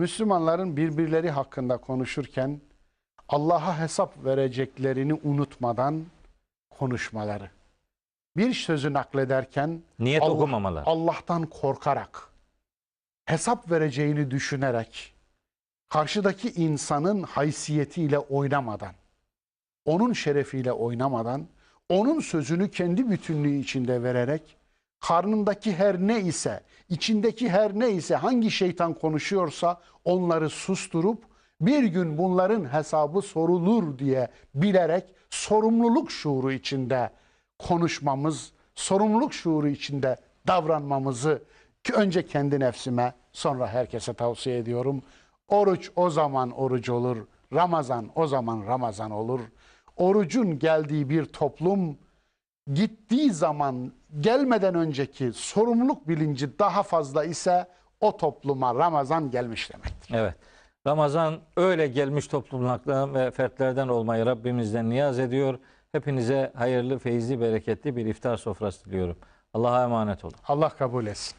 Müslümanların birbirleri hakkında konuşurken Allah'a hesap vereceklerini unutmadan konuşmaları. Bir sözü naklederken Niyet Allah- okumamalar. Allah'tan korkarak, hesap vereceğini düşünerek, karşıdaki insanın haysiyetiyle oynamadan, onun şerefiyle oynamadan, onun sözünü kendi bütünlüğü içinde vererek, karnındaki her ne ise, içindeki her ne ise, hangi şeytan konuşuyorsa onları susturup, bir gün bunların hesabı sorulur diye bilerek sorumluluk şuuru içinde konuşmamız, sorumluluk şuuru içinde davranmamızı ki önce kendi nefsime sonra herkese tavsiye ediyorum. Oruç o zaman oruç olur. Ramazan o zaman Ramazan olur. Orucun geldiği bir toplum gittiği zaman gelmeden önceki sorumluluk bilinci daha fazla ise o topluma Ramazan gelmiş demektir. Evet. Ramazan öyle gelmiş toplumlardan ve fertlerden olmayı Rabbimizden niyaz ediyor. Hepinize hayırlı, feyizli, bereketli bir iftar sofrası diliyorum. Allah'a emanet olun. Allah kabul etsin.